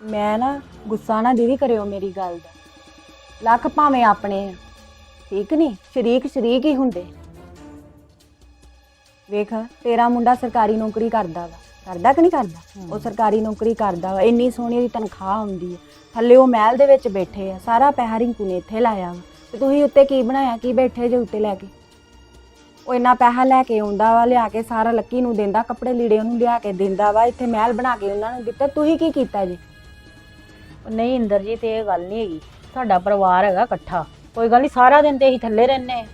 ਮੈਂ ਨਾ ਗੁੱਸਾ ਨਾ ਦੀਦੀ ਕਰਿਓ ਮੇਰੀ ਗੱਲ ਦਾ। ਲੱਖ ਭਾਵੇਂ ਆਪਣੇ ਆ ਠੀਕ ਨਹੀਂ ਸ਼ਰੀਕ ਸ਼ਰੀਕ ਹੀ ਹੁੰਦੇ। ਵੇਖ ਤੇਰਾ ਮੁੰਡਾ ਸਰਕਾਰੀ ਨੌਕਰੀ ਕਰਦਾ ਵਾ। ਕਰਦਾ ਕਿ ਨਹੀਂ ਕਰਦਾ? ਉਹ ਸਰਕਾਰੀ ਨੌਕਰੀ ਕਰਦਾ ਵਾ। ਇੰਨੀ ਸੋਹਣੀ ਉਹਦੀ ਤਨਖਾਹ ਹੁੰਦੀ ਹੈ ਥੱਲੇ ਉਹ ਮਹਿਲ ਦੇ ਵਿੱਚ ਬੈਠੇ ਆ। ਸਾਰਾ ਪੈਸਾ ਰਿੰਕੂ ਨੇ ਇੱਥੇ ਲਾਇਆ ਵਾ। ਤੇ ਤੁਸੀਂ ਉੱਤੇ ਕੀ ਬਣਾਇਆ? ਕੀ ਬੈਠੇ ਜੇ ਉੱਤੇ ਲੈ ਕੇ? ਉਹ ਇੰਨਾ ਪੈਸਾ ਲੈ ਕੇ ਆਉਂਦਾ ਵਾ ਲਿਆ ਕੇ ਸਾਰਾ ਲੱਕੀ ਨੂੰ ਦਿੰਦਾ ਕੱਪੜੇ ਲੀੜੇ ਉਹਨੂੰ ਲਿਆ ਕੇ ਦਿੰਦਾ ਵਾ। ਇੱਥੇ ਮਹਿਲ ਬਣਾ ਕੇ ਉਹਨਾਂ ਨੂੰ ਦਿੱਤਾ। ਤੁਸੀਂ ਕੀ ਕੀਤਾ ਜੀ? ਨਹੀਂ ਇੰਦਰਜੀਤ ਇਹ ਗੱਲ ਨਹੀਂ ਹੈਗੀ। ਸਾਡਾ ਪਰਿਵਾਰ ਹੈਗਾ ਇਕੱਠਾ। ਕੋਈ ਗੱਲ ਨਹੀਂ ਸਾਰਾ ਦਿਨ ਤੇ ਅਸੀਂ ਥੱਲੇ ਰਹਿੰਦੇ ਹੈ।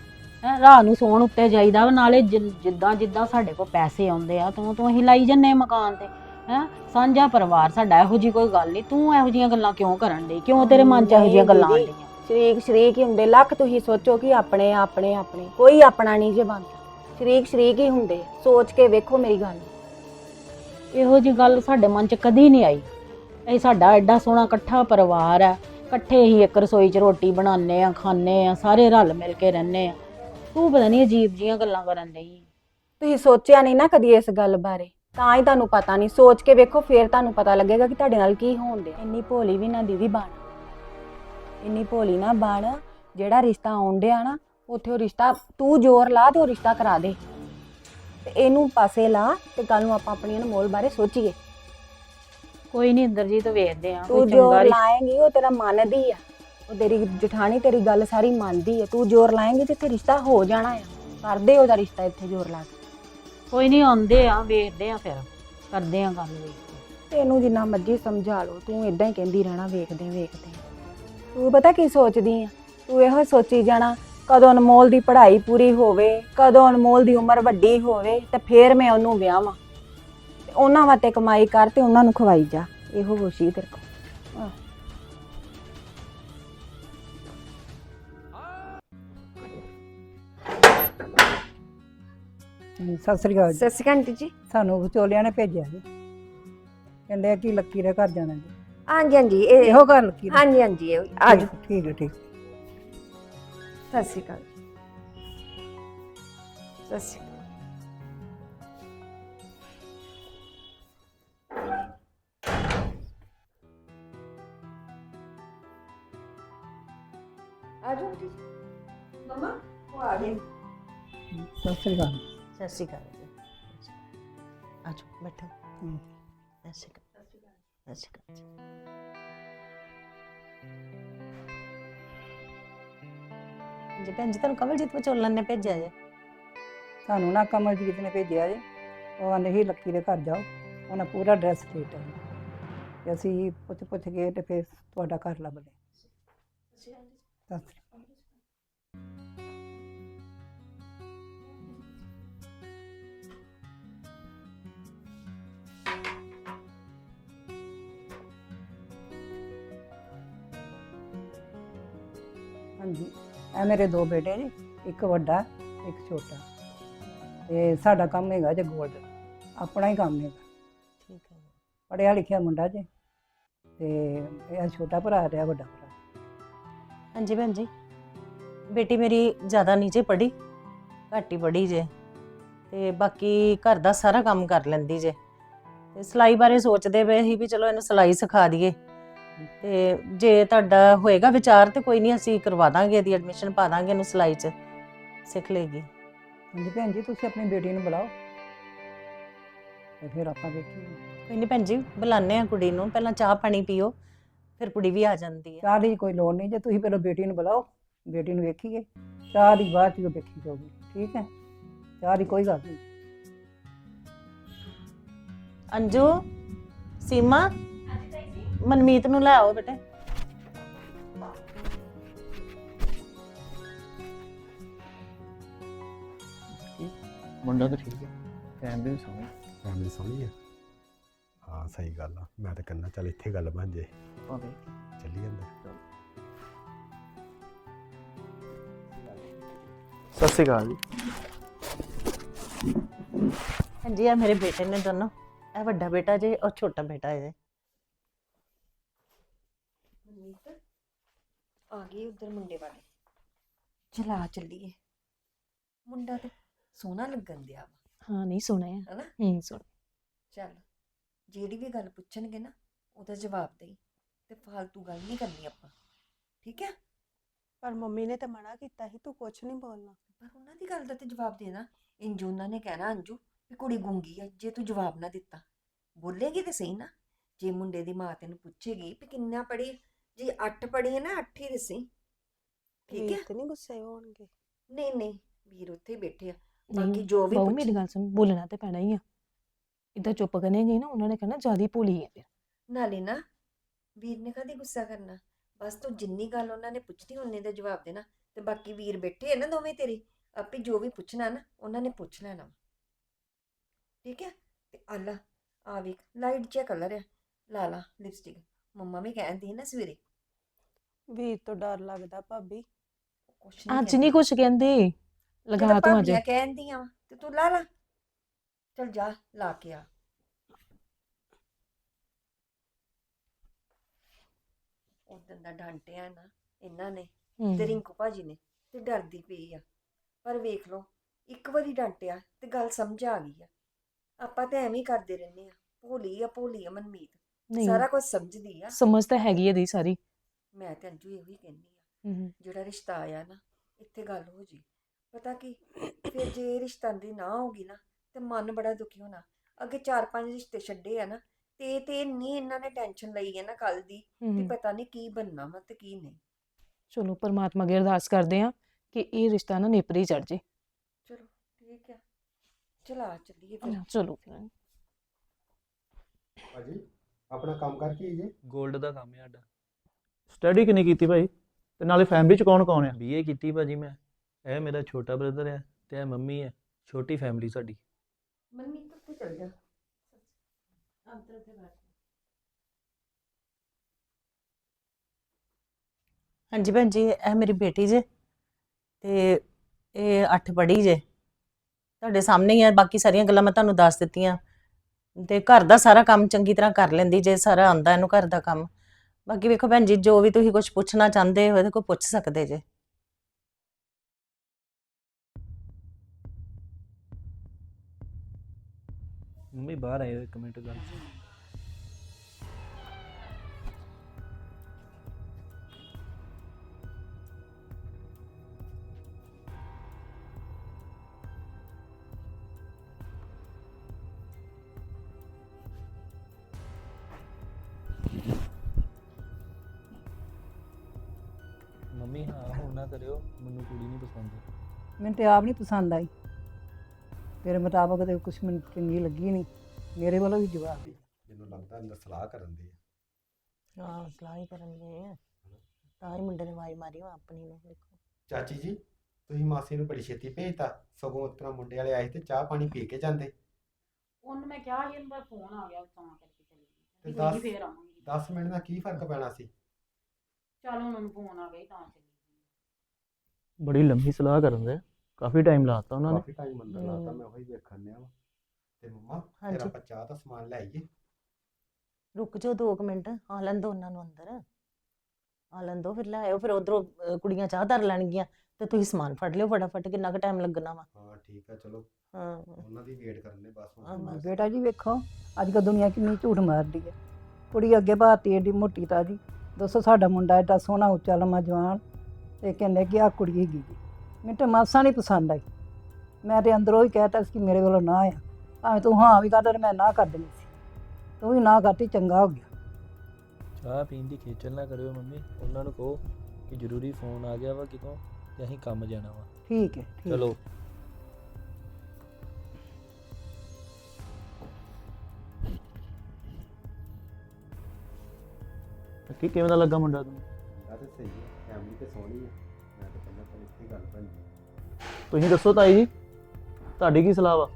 ਰਾਤ ਨੂੰ ਸੌਣ ਉੱਤੇ ਜਾਈਦਾ ਵਾ ਨਾਲੇ ਜਿ- ਜਿੱਦਾਂ ਜਿੱਦਾਂ ਸਾਡੇ ਕੋਲ ਪੈਸੇ ਆਉਂਦੇ ਆ ਤੂੰ ਤੂੰ ਅਸੀਂ ਲਾਈ ਜੰਨੇ ਮਕਾਨ ਤੇ। ਹੈ ਸਾਂਝਾ ਪਰਿਵਾਰ ਸਾਡਾ ਇਹੋ ਜੀ ਕੋਈ ਗੱਲ ਨਹੀਂ। ਤੂੰ ਇਹੋ ਜੀਆਂ ਗੱਲਾਂ ਕਿਉਂ ਕਰਨ ਡਈ? ਕਿਉਂ ਤੇਰੇ ਮਨ 'ਚ ਇਹੋ ਜੀਆਂ ਗੱਲਾਂ ਆਉਂਦੀਆਂ? ਸ਼ਰੀਕ ਸ਼ਰੀਕ ਹੀ ਹੁੰਦੇ। ਲੱਖ ਤੁਸੀਂ ਸੋਚੋ ਕਿ ਆਪਣੇ ਆਪਣੇ ਆਪਣੇ। ਕੋਈ ਆਪਣਾ ਨਹੀਂ ਜੇ ਬਣਦਾ। ਸ਼ਰੀਕ ਸ਼ਰੀਕ ਹੀ ਹੁੰਦੇ। ਸੋਚ ਕੇ ਵੇਖੋ ਮੇਰੀ ਗੱਲ। ਇਹੋ ਜੀ ਗੱਲ ਸਾਡੇ ਮਨ 'ਚ ਕਦੀ ਨਹੀਂ ਆਈ। ਇਹ ਸਾਡਾ ਐਡਾ ਸੋਹਣਾ ਇਕੱਠਾ ਪਰਿਵਾਰ ਹੈ। ਇਕੱਠੇ ਹੀ ਇੱਕ ਰਸੋਈ 'ਚ ਰੋਟੀ ਬਣਾਉਂਦੇ ਆ ਖਾਂਦੇ ਆ ਸਾਰੇ ਰਲ ਮਿਲ ਕੇ ਰਹਿੰਦੇ ਆ ਤੂੰ ਪਤਾ ਨਹੀਂ ਅਜੀਬ ਜੀਆਂ ਗੱਲਾਂ ਕਰਨ ਲਈ ਤੁਸੀਂ ਸੋਚਿਆ ਨਹੀਂ ਨਾ ਕਦੀ ਇਸ ਗੱਲ ਬਾਰੇ। ਤਾਂ ਹੀ ਤੁਹਾਨੂੰ ਪਤਾ ਨਹੀਂ ਸੋਚ ਕੇ ਵੇਖੋ, ਫੇਰ ਤੁਹਾਨੂੰ ਪਤਾ ਲੱਗੇਗਾ ਕਿ ਤੁਹਾਡੇ ਨਾਲ ਕੀ ਹੋਣ ਡਿਆ। ਇੰਨੀ ਭੋਲੀ ਵੀ ਨਾ ਦੀਦੀ ਬਣ। ਇੰਨੀ ਭੋਲੀ ਨਾ ਬਣ, ਜਿਹੜਾ ਰਿਸ਼ਤਾ ਆਉਣ ਡਿਆ ਨਾ, ਉੱਥੇ ਉਹ ਰਿਸ਼ਤਾ ਤੂੰ ਜ਼ੋਰ ਲਾ ਤੇ ਉਹ ਰਿਸ਼ਤਾ ਕਰਾ ਦੇ। ਤੇ ਇਹਨੂੰ ਪਾਸੇ ਲਾ ਤੇ ਕੱਲ ਨੂੰ ਆਪਾਂ ਆਪਣੀ ਅਨਮੋਲ ਬਾਰੇ ਸੋਚੀਏ। ਕੋਈ ਨਹੀਂ ਇੰਦਰਜੀਤ ਵੇਖਦੇ ਆ ਤੂੰ ਕੋਈ ਚੰਗਾ ਰਿਸ਼ਤਾ ਲਾਏਂਗੀ ਉਹ ਤੇਰਾ ਮੰਨਦੀ ਆ। ਉਹ ਤੇਰੀ ਜਠਾਣੀ ਤੇਰੀ ਗੱਲ ਸਾਰੀ ਮੰਨਦੀ ਆ। ਤੂੰ ਜ਼ੋਰ ਲਾਏਂਗੀ ਤੇ ਇੱਥੇ ਰਿਸ਼ਤਾ ਹੋ ਜਾਣਾ ਆ। ਕਰਦੇ ਉਹਦਾ ਰਿਸ਼ਤਾ ਇੱਥੇ ਜ਼ੋਰ ਲਾ ਕੇ। ਕੋਈ ਨਹੀਂ ਆਉਂਦੇ ਆ ਵੇਖਦੇ ਆ ਫਿਰ। ਕਰਦੇ ਆ ਗੱਲ ਵੇਖ ਕੇ। ਤੈਨੂੰ ਜਿੰਨਾ ਮਰਜ਼ੀ ਸਮਝਾ ਲਓ ਤੂੰ ਇਦਾਂ ਹੀ ਕਹਿੰਦੀ ਰਹਿਣਾ ਵੇਖਦੇ ਵੇਖਦੇ ਤੂੰ ਪਤਾ ਕੀ ਸੋਚਦੀ ਆ? ਤੂੰ ਇਹੋ ਸੋਚੀ ਜਾਣਾ ਕਦੋਂ ਅਨਮੋਲ ਦੀ ਪੜ੍ਹਾਈ ਪੂਰੀ ਹੋਵੇ ਕਦੋਂ ਅਨਮੋਲ ਦੀ ਉਮਰ ਵੱਡੀ ਹੋਵੇ ਤੇ ਫੇਰ ਮੈਂ ਉਹਨੂੰ ਵਿਆਹਾਂ। ਉਹਨਾਂ ਵਾਸਤੇ ਕਮਾਈ ਕਰ ਤੇ ਉਹਨਾਂ ਨੂੰ ਖਵਾਈ ਜਾ। ਇਹੋ ਹੋਸ਼ੀ ਤੇਰੇ ਕੋਲ। ਸਤਿ ਸ੍ਰੀ ਅਕਾਲ ਜੀ। ਸਤਿ ਸ਼੍ਰੀ ਅਕਾਲ ਆਂਟੀ ਜੀ। ਸਾਨੂੰ ਵਿਚੋਲਿਆਂ ਨੇ ਭੇਜਿਆ ਜੀ। ਕਹਿੰਦੇ ਆ ਕਿ ਲੱਕੀ ਦੇ ਘਰ ਜਾਣਾ ਜੀ। ਹਾਂਜੀ ਹਾਂਜੀ ਇਹ ਇਹੋ ਘਰ ਲੱਕੀ ਦਾ? ਹਾਂਜੀ ਹਾਂਜੀ ਇਹ ਆ ਜਾਓ ਠੀਕ ਹੈ ਠੀਕ ਸਤਿ ਸ਼੍ਰੀ ਅਕਾਲ। ਸਤਿ ਸ਼੍ਰੀ ਆ ਜਾਓ ਆਂਟੀ ਜੀ। ਮਮਾ ਉਹ ਆ ਗਏ। ਸਤਿ ਸ੍ਰੀ ਅਕਾਲ। ਸਤਿ ਸ਼੍ਰੀ ਅਕਾਲ ਜੀ। ਆਜੋ ਬੈਠੋ। ਹਮ। ਸਤਿ ਸ਼੍ਰੀ ਅਕਾਲ। ਸਤਿ ਸ਼੍ਰੀ ਅਕਾਲ। ਜੀ। ਜੀ ਭੈਣ ਜੀ ਤੁਹਾਨੂੰ ਕਮਲਜੀਤ ਵਿਚੋਲਨ ਨੇ ਭੇਜਿਆ ਜੇ? ਸਾਨੂੰ ਨਾ ਕਮਲਜੀਤ ਨੇ ਭੇਜਿਆ ਜੀ। ਉਹ ਆਂਦੇ ਸੀ ਲੱਕੀ ਦੇ ਘਰ ਜਾਓ। ਉਹਨਾਂ ਪੂਰਾ ਐਡਰੈਸ ਦੇ ਦਿੱਤਾ ਜੀ। ਤੇ ਅਸੀਂ ਪੁੱਛ ਪੁੱਛ ਕੇ ਤੇ ਫਿਰ ਤੁਹਾਡਾ ਘਰ ਲੱਭ ਲਿਆ। ਸਤਿ ਸ੍ਰੀ ਅਕਾਲ ਹਾਂਜੀ ਇਹ ਮੇਰੇ ਦੋ ਬੇਟੇ ਜੀ ਇੱਕ ਵੱਡਾ ਇੱਕ ਛੋਟਾ। ਤੇ ਸਾਡਾ ਕੰਮ ਹੈਗਾ ਜੇ ਗੋਲਡ। ਆਪਣਾ ਹੀ ਕੰਮ ਹੈਗਾ। ਠੀਕ ਹੈ ਪੜਿਆ ਲਿਖਿਆ ਮੁੰਡਾ ਜੇ। ਤੇ ਇਹ ਛੋਟਾ ਭਰਾ ਰਿਹਾ ਵੱਡਾ ਭਰਾ। ਹਾਂਜੀ ਭੈਣ ਜੀ। ਬੇਟੀ ਮੇਰੀ ਜ਼ਿਆਦਾ ਨਹੀਂ ਜੇ ਪੜ੍ਹੀ ਘੱਟ ਹੀ ਪੜ੍ਹੀ ਜੇ। ਤੇ ਬਾਕੀ ਘਰ ਦਾ ਸਾਰਾ ਕੰਮ ਕਰ ਲੈਂਦੀ ਜੇ। ਤੇ ਸਿਲਾਈ ਬਾਰੇ ਸੋਚਦੇ ਪਏ ਸੀ ਵੀ ਚਲੋ ਇਹਨੂੰ ਸਿਲਾਈ ਸਿਖਾ ਦਈਏ। ਤੇ ਜੇ ਤੁਹਾਡਾ ਹੋਏਗਾ ਵਿਚਾਰ ਤੇ ਕੋਈ ਨਹੀਂ ਅਸੀਂ ਕਰਵਾ ਦਾਂਗੇ ਇਹਦੀ ਐਡਮਿਸ਼ਨ ਪਾ ਦਾਂਗੇ ਇਹਨੂੰ ਸਿਲਾਈ 'ਚ। ਸਿੱਖ ਲੇਗੀ ਹਾਂਜੀ ਭੈਣ ਜੀ ਤੁਸੀਂ ਆਪਣੀ ਬੇਟੀ ਨੂੰ ਬੁਲਾਓ। ਤੇ ਫਿਰ ਆਪਾਂ ਵੇਖੀਏ। ਕੋਈ ਨਹੀਂ ਭੈਣ ਜੀ ਬੁਲਾਉਂਦੇ ਆ ਕੁੜੀ ਨੂੰ। ਪਹਿਲਾਂ ਚਾਹ ਪਾਣੀ ਪੀਓ। ਫਿਰ ਕੁੜੀ ਵੀ ਆ ਜਾਂਦੀ ਹੈ। ਚਾਹ ਦੀ ਕੋਈ ਲੋੜ ਨਹੀਂ ਜੇ ਤੁਸੀਂ ਪਹਿਲਾਂ ਬੇਟੀ ਨੂੰ ਬੁਲਾਓ ਬੇਟੀ ਨੂੰ ਵੇਖੀਏ। ਚਾਹ ਦੀ ਬਾਅਦ ਚ ਵੇਖੀ ਜਾਊਗੀ ਠੀਕ ਹੈ? ਚਾਹ ਦੀ ਕੋਈ ਗੱਲ ਨਹੀਂ। ਅੰਜੂ ਸੀਮਾ ਮਨਮੀਤ ਨੂੰ ਲੈ ਆਓ ਬੇਟੇ। ਮੁੰਡਾ ਤਾਂ ਠੀਕ ਹੈ ਕਹਿੰਦੇ ਸੋਹਣਾ ਫੈਮਿਲੀ ਸੋਹਣੀ ਆ ਹਾਂ ਸਹੀ ਗੱਲ ਆ। ਮੈਂ ਤਾਂ ਕਹਿੰਦਾ ਚੱਲ ਇੱਥੇ ਗੱਲ ਬਣ ਜੇ। ਭਾਵੇਂ। ਚੱਲੀ ਅੰਦਰ ਸਤਿ ਸ਼੍ਰੀ ਅਕਾਲ ਜੀ। ਹਾਂਜੀ ਆ ਮੇਰੇ ਬੇਟੇ ਨੇ ਦੋਨੋਂ। ਇਹ ਵੱਡਾ ਬੇਟਾ ਜੇ ਔਰ ਛੋਟਾ ਬੇਟਾ ਹੈ ਜੇ ਆ ਗਏ ਉਧਰ ਮੁੰਡੇ ਵਾਲੇ। ਚਲਾ ਚੱਲੀਏ। ਮੁੰਡਾ ਤੇ ਸੋਹਣਾ ਲੱਗਣ ਦਿਆ ਵਾ। ਹਾਂ ਨਹੀਂ ਸੁਣਿਆ ਹਨਾ? ਹੂੰ ਸੁਣ ਚੱਲ। ਜਿਹੜੀ ਵੀ ਗੱਲ ਪੁੱਛਣਗੇ ਨਾ ਉਹਦਾ ਜਵਾਬ ਦੇਈ ਤੇ ਫਾਲਤੂ ਗੱਲ ਨਹੀਂ ਕਰਨੀ ਆਪਾਂ ਠੀਕ ਹੈ? ਪਰ ਮੰਮੀ ਨੇ ਤਾਂ ਮਨਾ ਕੀਤਾ ਸੀ ਤੂੰ ਕੁਝ ਨਹੀਂ ਬੋਲਣਾ। ਪਰ ਉਹਨਾਂ ਦੀ ਗੱਲ ਦਾ ਤੇ ਜਵਾਬ ਦੇਣਾ। ਇੰਜੂ ਉਹਨਾਂ ਨੇ ਕਹਿਣਾ ਅੰਜੂ ਵੀ ਕੁੜੀ ਗੁੰਗੀ ਹੈ ਜੇ ਤੂੰ ਜਵਾਬ ਨਾ ਦਿੱਤਾ ਬੋਲੇਗੀ ਤੇ ਸਹੀ ਨਾ? ਜੇ ਮੁੰਡੇ ਦੀ ਮਾਂ ਤੈਨੂੰ ਪੁੱਛੇਗੀ ਵੀ ਕਿੰਨਾ ਪੜੀ ਜੇ 8 ਪੜੀ ਹੈ ਨਾ 8 ਹੀ ਦੱਸੀ ਠੀਕ ਹੈ? ਤੇ ਨਹੀਂ ਗੁੱਸੇ ਹੋਣਗੇ। ਨਹੀਂ ਨਹੀਂ ਵੀਰ ਉੱਥੇ ਹੀ ਬੈਠੇ ਆ ਬਾਕੀ ਜੋ ਵੀ ਪੁੱਛ- ਮੇਰੀ ਗੱਲ ਸੁਣ ਬੋਲਣਾ ਤੇ ਪੈਣਾ ਹੀ ਆ। ਇਦਾਂ ਚੁੱਪ ਕਰਨੇ ਗਈ ਨਾ ਉਹਨਾਂ ਨੇ ਕਹਿਣਾ ਜਿਆਦੀ ਭੋਲੀ ਹੈ ਫਿਰ। ਨਾਲੇ ਨਾ ਵੀਰ ਨੇ ਕਦੀ ਗੁੱਸਾ ਕਰਨਾ? ਬਸ ਤੂੰ ਜਿੰਨੀ ਗੱਲ ਉਹਨਾਂ ਨੇ ਪੁੱਛਣੀ ਉਹਨੇ ਦਾ ਜਵਾਬ ਦੇਣਾ। ਤੇ ਬਾਕੀ ਵੀਰ ਬੈਠੇ ਆ ਨਾ ਦੋਵੇਂ ਤੇਰੇ ਆਪੇ ਜੋ ਵੀ ਪੁੱਛਣਾ ਨਾ ਉਹਨਾਂ ਨੇ ਪੁੱਛ ਲੈਣਾ। ਠੀਕ ਹੈ? ਤੇ ਆਲਾ ਆ ਵੇਖ ਲਾਈਟ ਜਿਹਾ ਕਲਰ ਆ। ਲਾ ਲਾ ਲਿਪਸਟਿਕ ਮੰਮਾ ਵੀ ਕਹਿੰਦੀ ਨਾ ਸਵੇਰੇ। ਵੀਰ ਤੋਂ ਡਰ ਲੱਗਦਾ ਭਾਬੀ। ਕੁਛ ਅੱਜ ਨਹੀਂ ਕੁਝ ਕਹਿੰਦੇ। ਲਗਾ ਤੂੰ ਅੱਜ। ਕਹਿੰਦੀਆਂ ਤੂੰ ਲਾ ਲਾ। ਚਲ ਜਾ ਲਾ ਕੇ ਆ। ਉਦੋਂ ਦਾ ਡਾਂਟਿਆ ਨਾ ਇਹਨਾਂ ਨੇ ਤੇ ਰਿੰਕੂ ਭਾਜੀ ਨੇ ਤੇ ਡਰਦੀ ਪਈ ਆ। ਪਰ ਵੇਖ ਲਓ ਇੱਕ ਵਾਰੀ ਡਾਂਟਿਆ ਤੇ ਗੱਲ ਸਮਝ ਆ ਗਈ ਆ। ਆਪਾਂ ਤਾਂ ਐਵੇਂ ਹੀ ਕਰਦੇ ਰਹਿੰਦੇ ਆ। ਭੋਲੀ ਆ ਭੋਲੀ ਆ ਮਨਮੀਤ। ਨਹੀਂ। ਸਾਰਾ ਕੁਝ ਸਮਝਦੀ ਆ। ਸਮਝ ਤਾਂ ਹੈਗੀ ਇਹਦੀ ਸਾਰੀ। ਮੈਂ ਤੇ ਅੰਜੂ ਇਹੋ ਹੀ ਕਹਿੰਦੀ ਆ। ਜਿਹੜਾ ਰਿਸ਼ਤਾ ਆਇਆ ਨਾ ਇੱਥੇ ਗੱਲ ਹੋ ਜੀ। ਪਤਾ ਕੀ ਫਿਰ ਜੇ ਰਿਸ਼ਤਾ ਦੀ ਨਾ ਹੋਗੀ ਨਾ ਤੇ ਮਨ ਬੜਾ ਦੁਖੀ ਹੋਣਾ। ਅੱਗੇ ਚਾਰ ਪੰਜ ਰਿਸ਼ਤੇ ਛੱਡੇ ਆ ਨਾ ਤੇ ਤੇ ਇੰਨੀ ਇਹਨਾਂ ਨੇ ਟੈਨਸ਼ਨ ਲਈ ਹੈ ਨਾ ਕੱਲ ਦੀ ਹਮ, ਪਤਾ ਨਹੀਂ ਕੀ ਬਣਨਾ ਵਾ ਤੇ ਕੀ ਨਹੀਂ। ਚਲੋ ਪਰਮਾਤਮਾ ਅੱਗੇ ਅਰਦਾਸ ਕਰਦੇ ਆ ਕਿ ਇਹ ਰਿਸ਼ਤਾ ਨਾ ਨੇਪਰੀ ਚੜ ਜੇ। ਚਲੋ ਠੀਕ ਆ। ਚਲਾ ਚੱਲੀਏ ਫਿਰ। ਚਲੋ ਫਿਰ। ਭਾਜੀ ਆਪਣਾ ਕੰਮ ਕਰ ਕੀ ਜੇ? 골ਡ ਦਾ ਕੰਮ ਹੈ ਸਾਡਾ। ਸਟੱਡੀ ਕਿੰਨੀ ਕੀਤੀ ਭਾਈ? ਤੇ ਨਾਲੇ ਫੈਮਿਲੀ ਚ ਕੌਣ ਕੌਣ ਆ? ਬੀਏ ਕੀਤੀ ਭਾਜੀ ਮੈਂ। ਇਹ ਮੇਰਾ ਛੋਟਾ ਬ੍ਰਦਰ ਹੈ ਤੇ ਇਹ ਮੰਮੀ ਹੈ ਛੋਟੀ ਫੈਮਿਲੀ ਸਾਡੀ। ਮਨਮੀਤ ਉੱਥੇ ਚੱਲ ਜਾ। ਹਾਂਜੀ ਭੈਣ ਜੀ ਇਹ ਮੇਰੀ ਬੇਟੀ ਜੇ ਤੇ ਇਹ 8 ਪੜ੍ਹੀ ਜੇ। ਤੁਹਾਡੇ ਸਾਹਮਣੇ ਹੀ ਆ ਬਾਕੀ ਸਾਰੀਆਂ ਗੱਲਾਂ ਮੈਂ ਤੁਹਾਨੂੰ ਦੱਸ ਦਿੱਤੀਆਂ। ਤੇ ਘਰ ਦਾ ਸਾਰਾ ਕੰਮ ਚੰਗੀ ਤਰ੍ਹਾਂ ਕਰ ਲੈਂਦੀ ਜੇ ਸਾਰਾ ਆਂਦਾ ਇਹਨੂੰ ਘਰ ਦਾ ਕੰਮ। ਬਾਕੀ ਵੇਖੋ ਭੈਣ ਜੀ ਜੋ ਵੀ ਤੁਸੀਂ ਕੁਝ ਪੁੱਛਣਾ ਚਾਹੁੰਦੇ ਹੋ ਇਹਦੇ ਕੋਲ ਪੁੱਛ ਸਕਦੇ ਜੇ। ਮੰਮੀ ਬਾਹਰ ਆਏ ਇੱਕ ਮਿੰਟ ਗੱਲ। ਮੰਮੀ, ਹਾਂ, ਹੁਣ ਨਾ ਕਰਿਓ, ਮੈਨੂੰ ਕੁੜੀ ਨਹੀਂ ਪਸੰਦ। ਮੈਨੂੰ ਤੇ ਆਪ ਨਹੀਂ ਪਸੰਦ ਆਈ। ਤੇਰੇ ਮੁਤਾਬਕ ਤੇ ਕੁਛ ਮੈਨੂੰ ਚੰਗੀ ਲੱਗੀ ਨਹੀਂ ਮੇਰੇ ਵੱਲੋਂ ਵੀ ਜਵਾਬ ਦੇ। ਮੈਨੂੰ ਲੱਗਦਾ ਅੰਦਰ ਸਲਾਹ ਕਰਨ ਦੀ। ਹਾਂ ਸਲਾਹ ਹੀ ਕਰਨਗੇ ਤਾਂ ਹੀ ਮੁੰਡੇ ਨੇ ਆਵਾਜ਼ ਮਾਰੀ ਵਾ ਆਪਣੀ ਨੂੰ ਦੇਖੋ। ਚਾਚੀ ਜੀ ਤੁਸੀਂ ਮਾਸੀ ਨੂੰ ਬੜੀ ਛੇਤੀ ਭੇਜਤਾ। ਸਗੋਂ ਉਤਰਾ ਮੁੰਡੇ ਵਾਲੇ ਆਏ ਤੇ ਚਾਹ ਪਾਣੀ ਪੀ ਕੇ ਜਾਂਦੇ। ਉਹਨੂੰ ਮੈਂ ਕਿਹਾ ਸੀ ਇਹਦਾ ਫੋਨ ਆ ਗਿਆ ਤਾਂ ਕਰਕੇ ਚਲੀ ਤੇ ਗਈ ਫੇਰ ਆਵਾਂਗੀ। 10 ਮਿੰਟ ਦਾ ਕੀ ਫ਼ਰਕ ਪੈਣਾ ਸੀ? ਚੱਲ ਹੁਣ ਉਹਨੂੰ ਫੋਨ ਆ ਗਿਆ ਸੀ ਤਾਂ ਚਲੀ ਗਈ। ਬੜੀ ਲੰਮੀ ਸਲਾਹ ਕਰਨ ਦੇ। ਕਾਫੀ ਟਾਈਮ ਲਾਤਾ ਉਹਨਾਂ ਨੇ। ਕਾਫੀ ਟਾਈਮ ਅੰਦਰ। ਲਾਤਾ ਮੈਂ ਉਹੀ ਵੇਖਣ ਡਿਆ ਵਾ। ਤੇ ਮੰਮਾ ਤੇਰਾ ਹਾਂਜੀ ਚਾਹ ਦਾ ਸਮਾਨ ਲੈ ਆਈਏ। ਰੁਕ ਜਾਓ 2 ਮਿੰਟ ਆ ਲੈਣ ਦਿਓ ਉਹਨਾਂ ਨੂੰ ਅੰਦਰ। ਆ ਲੈਣ ਦਿਓ ਫਿਰ ਲੈ ਆਇਓ ਫਿਰ ਉਧਰੋਂ ਕੁੜੀਆਂ ਚਾਹ ਧਰ ਲੈਣਗੀਆਂ ਤੇ ਤੁਸੀਂ ਸਮਾਨ ਫੜ ਲਿਓ ਫਟਾਫਟ ਕਿੰਨਾ ਕੁ ਟਾਈਮ ਲੱਗਣਾ ਵਾ। ਹਾਂ ਠੀਕ ਆ ਚਲੋ। ਹਾਂ। ਉਹਨਾਂ ਦੀ ਵੇਟ ਕਰਨ ਦੇ ਬਸ ਹੁਣ। ਬੇਟਾ ਜੀ ਵੇਖੋ ਅੱਜ ਕੱਲ੍ਹ ਦੁਨੀਆ ਕਿੰਨੀ ਝੂਠ ਮਾਰਦੀ ਹੈ ਕੁੜੀ ਅੱਗੇ ਭਾਰਤੀ ਏਡੀ ਮੋਟੀ ਤਾਜੀ ਦੱਸੋ ਸਾਡਾ ਮੁੰਡਾ ਏਡਾ ਸੋਹਣਾ ਉੱਚਾ ਲੰਮਾ ਜਵਾਨ ਤੇ ਕਹਿੰਦੇ ਕਿ ਆ ਕੁੜੀ ਹੈਗੀ ਜੀ। ਮੈਨੂੰ ਤਾਂ ਮਾਸਾ ਨਹੀਂ ਪਸੰਦ ਆਈ। ਮੈਂ ਤੇ ਅੰਦਰੋਂ ਹੀ ਕਹਿਤਾ ਸੀ ਕਿ ਮੇਰੇ ਵੱਲੋਂ ਨਾ ਆ। ਭਾਵੇਂ ਤੂੰ ਹਾਂ ਵੀ ਕਰਦਾ ਤੇ ਮੈਂ ਨਾ ਕਰ ਦੇਣੀ ਸੀ। ਤੂੰ ਵੀ ਨਾ ਕਰਤੀ ਚੰਗਾ ਹੋ ਗਿਆ। ਚਾਹ ਪੀਣ ਦੀ ਖੇਚਲ ਨਾ ਕਰਿਓ ਮੰਮੀ। ਉਹਨਾਂ ਨੂੰ ਕਹੋ ਕਿ ਜ਼ਰੂਰੀ ਫੋਨ ਆ ਗਿਆ ਵਾ ਕਿਤੋਂ ਤੇ ਅਸੀਂ ਕੰਮ ਜਾਣਾ ਵਾ। ਠੀਕ ਹੈ ਠੀਕ। ਚਲੋ। ਕੀ ਕਿਵੇਂ ਦਾ ਲੱਗਾ ਮੁੰਡਾ ਤੁਹਾਨੂੰ ਮੁੰਡਾ ਤੇ ਸਹੀ ਹੈ ਫੈਮਿਲੀ ਤੇ ਸੋਹਣੀ ਹੈ। ਗੱਲ ਜੀ ਤੁਸੀਂ ਦੱਸੋ ਤਾਈ ਜੀ ਤੁਹਾਡੀ ਕੀ ਸਲਾਹ ਵਾ?